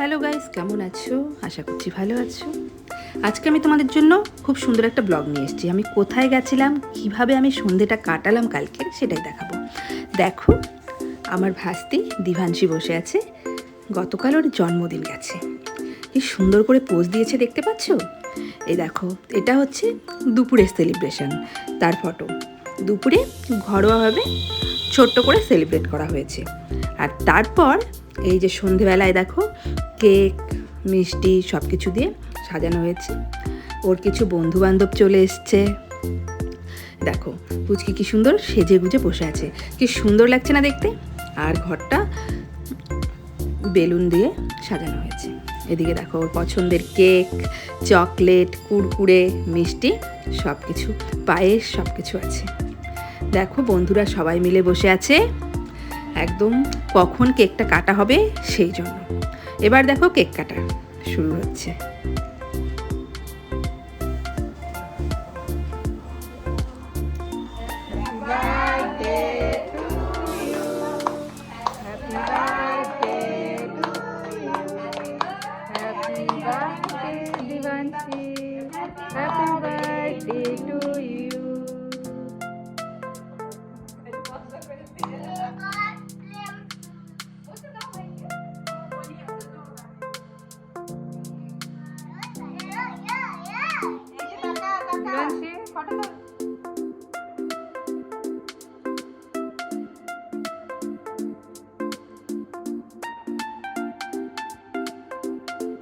Hello guys কেমন আছো? আশা করছি ভালো আছো। আজকে আমি তোমাদের জন্য খুব সুন্দর একটা ব্লগ নিয়ে এসেছি। আমি কোথায় গেছিলাম, কীভাবে আমি সন্ধেটা কাটালাম কালকে, সেটাই দেখাবো। দেখো, আমার ভাস্তি দিভাংশী বসে আছে। গতকাল ওর জন্মদিন গেছে। কি সুন্দর করে পোজ দিয়েছে, দেখতে পাচ্ছ? এই দেখো, এটা হচ্ছে দুপুরের সেলিব্রেশন তার ফটো দুপুরে ঘরোয়াভাবে ছোট্ট করে সেলিব্রেট করা হয়েছে। আর তারপর এই যে সন্ধেবেলায় দেখো, কেক, মিষ্টি সব কিছু দিয়ে সাজানো হয়েছে। ওর কিছু বন্ধু বান্ধব চলে এসছে। দেখো, পুচকি কি সুন্দর সেজে গুজে বসে আছে। কি সুন্দর লাগছে না দেখতে? আর ঘরটা বেলুন দিয়ে সাজানো হয়েছে। এদিকে দেখো, ওর পছন্দের কেক, চকলেট, কুরকুরে, মিষ্টি সব কিছু পায়েস সব কিছু আছে। দেখো, বন্ধুরা সবাই মিলে বসে আছে। একদম কখন কেকটা কাটা হবে সেই জন্য এবার দেখো কেক কাটা শুরু হচ্ছে Happy birthday to.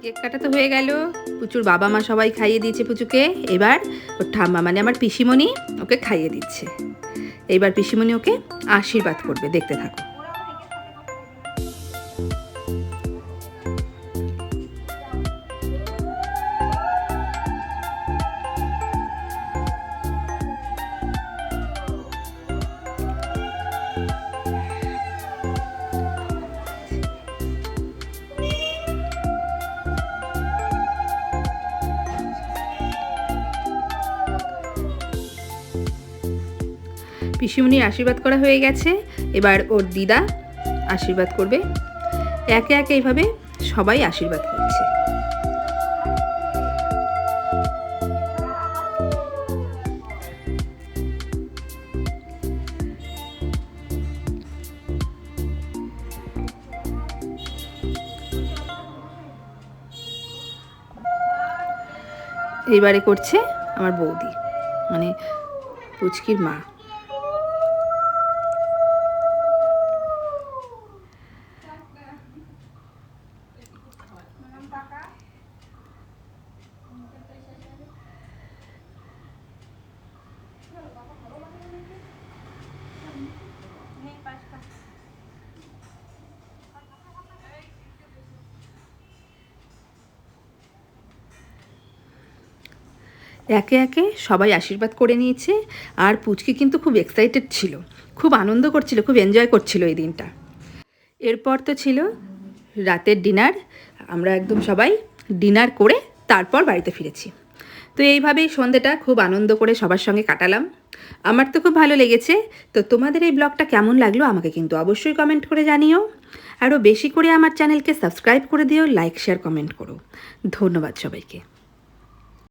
কেক কাটা তো হয়ে গেল। পুচুর বাবা মা সবাই খাইয়ে দিয়েছে পুচুকে। এবার ওর ঠাম্মা মানে আমার পিসিমণি ওকে খাইয়ে দিচ্ছে। এবার পিসিমণি ওকে আশীর্বাদ করবে, দেখতে থাকো। পিসিমণির আশীর্বাদ করা হয়ে গেছে। এবার ওর দিদা আশীর্বাদ করবে। একে একে এইভাবে সবাই আশীর্বাদ করছে। এইবারে করছে আমার বৌদি মানে পুচকির মা। একে একে সবাই আশীর্বাদ করে নিয়েছে আর পুচকি কিন্তু খুব এক্সাইটেড ছিল। খুব আনন্দ করছিল, খুব এনজয় করছিল এই দিনটা। এরপর তো ছিল রাতের ডিনার আমরা একদম সবাই ডিনার করে তারপর বাড়িতে ফিরেছি। তো এইভাবেই সন্ধেটা খুব আনন্দ করে সবার সঙ্গে কাটালাম। আমার তো খুব ভালো লেগেছে। তো তোমাদের এই ব্লগটা কেমন লাগল আমাকে কিন্তু অবশ্যই কমেন্ট করে জানিও। আরও বেশি করে আমার চ্যানেলকে সাবস্ক্রাইব করে দিও লাইক শেয়ার কমেন্ট করো। ধন্যবাদ সবাইকে।